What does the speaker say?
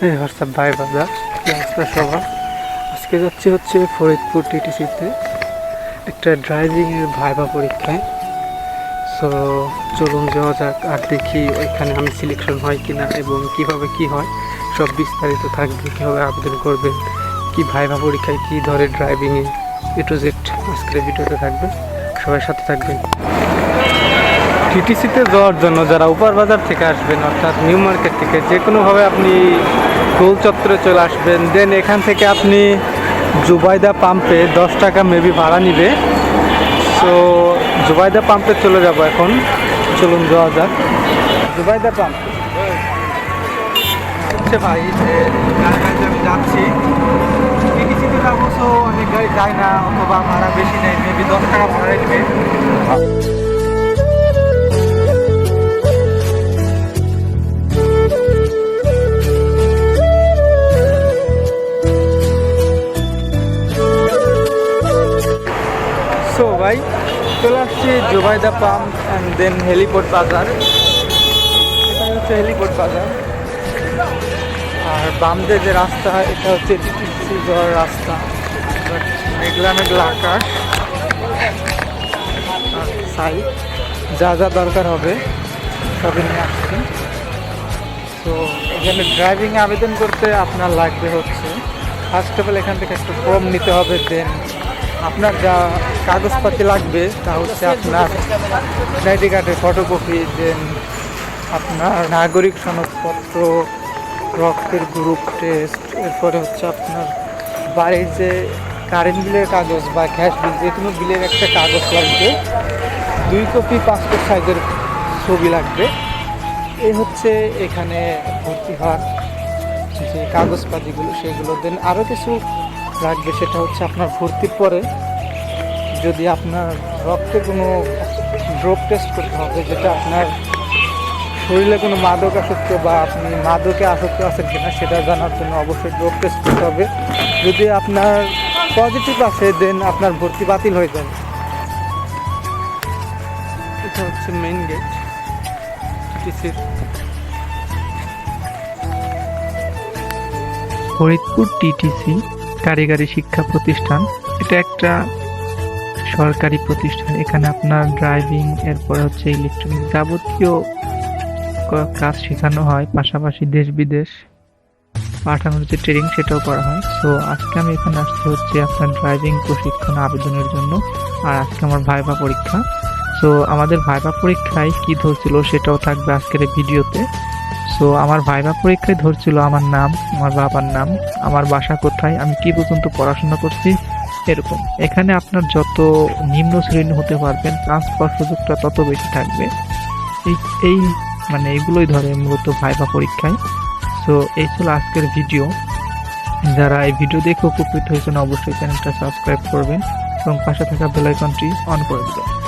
WhatsApp ভাই বাজার সবার। আজকে যাচ্ছি হচ্ছে ফরিদপুর টিটিসিতে। একটা ড্রাইভিংয়ের ভাইবা পরীক্ষায়। সো চলুন যাওয়া যাক আর দেখি ওইখানে আমি সিলেকশন হয় কি না এবং কীভাবে কি হয়। সব বিস্তারিত থাকবে, কীভাবে আবেদন করবেন, কি ভাইবা পরীক্ষায় কী ধরে ড্রাইভিংয়ে এ টু জেড আজকের ভিডিওতে থাকবে। সবাই সাথে থাকবেন। টিটিসিতে যাওয়ার জন্য যারা উপার বাজার থেকে আসবেন, অর্থাৎ নিউ মার্কেট থেকে, যে কোনোভাবে আপনি গোল চত্বরে চলে আসবেন দেন এখান থেকে আপনি জুবাইদা পাম্পে দশ টাকা মেবি ভাড়া নিবে। তো জুবাইদা পাম্পে চলে যাব এখন। চলুন যাওয়া যাক। জুবাইদা পাম্প। হচ্ছে ভাই যে আমি যাচ্ছি। তো অনেক গাড়ি যায় না, অথবা ভাড়া বেশি নেই মেবি দশ টাকা ভাড়া নেবে। সো ভাই, চলে আসছি Zubaida pump and then heliport বাজার এটা হচ্ছে হেলিপোর্ট বাজার আর বাম দিয়ে যে রাস্তা, এটা হচ্ছে যাওয়ার রাস্তা। মেঘলা মেঘলা আকাশ। সাই যা যা দরকার হবে, সবই নিয়ে আসছি। তো এখানে ড্রাইভিং আবেদন করতে আপনার লাগবে হচ্ছে। ফার্স্ট অফ অল এখান থেকে একটা ফর্ম নিতে হবে দেন আপনার যা কাগজপাতি লাগবে, তা হচ্ছে আপনার আইডি কার্ডের ফটোকপি দেন আপনার নাগরিক সনদপত্র, রক্তের গ্রুপ টেস্ট এরপরে হচ্ছে আপনার বাড়ির যে কারেন্ট বিলের কাগজ বা গ্যাস বিল যে কোনো বিলের একটা কাগজ লাগবে, দুই কপি পাসপোর্ট সাইজের ছবি লাগবে। এই হচ্ছে এখানে ভর্তি হওয়ার যে কাগজপাতিগুলো, সেগুলো। দেন আরও কিছু লাগবে সেটা হচ্ছে আপনার ভর্তির পরে যদি আপনার রক্তে কোনো ড্রপ টেস্ট করতে হবে, যেটা আপনার শরীরে কোনো মাদক আসক্ত বা আপনি মাদকে আসক্ত আছেন কিনা সেটা জানার জন্য অবশ্যই ড্রপ টেস্ট করতে হবে। যদি আপনার পজিটিভ আসে দেন আপনার ভর্তি বাতিল হয়ে যাবে এটা হচ্ছে মেইন গেট ফরিদপুর টিটিসি। কারিগরি শিক্ষা প্রতিষ্ঠান। এটা একটা সরকারি প্রতিষ্ঠান। এখানে আপনার ড্রাইভিং এরপর হচ্ছে ইলেকট্রনিক যাবতীয় কাজ শেখানো হয়। পাশাপাশি দেশ বিদেশ পাঠানোর যে ট্রেনিং সেটাও করা হয়। সো আজকে আমি এখানে আসতে হচ্ছে আপনার ড্রাইভিং প্রশিক্ষণ আবেদনের জন্য। আর আজকে আমার ভাইবা পরীক্ষা। সো আমাদের ভাইবা পরীক্ষায় কি ধরছিল সেটাও থাকবে আজকের ভিডিওতে সো আমার ভাইবা পরীক্ষায় ধরছিল আমার নাম, আমার বাবার নাম, আমার বাসা কোথায়, আমি কি পর্যন্ত পড়াশোনা করছি, এরকম। এখানে আপনার যত নিম্ন শ্রেণি হতে পারবেন চান্স পাওয়ার সুযোগটা তত বেশি থাকবে। এই মানে এগুলোই ধরে মূলত ভাইবা পরীক্ষায়। সো এই ছিল আজকের ভিডিও। যারা এই ভিডিও দেখে উপকৃত হয়েছেন, অবশ্যই চ্যানেলটা সাবস্ক্রাইব করবেন এবং পাশে থাকা বেল আইকনটি অন করে দেবেন।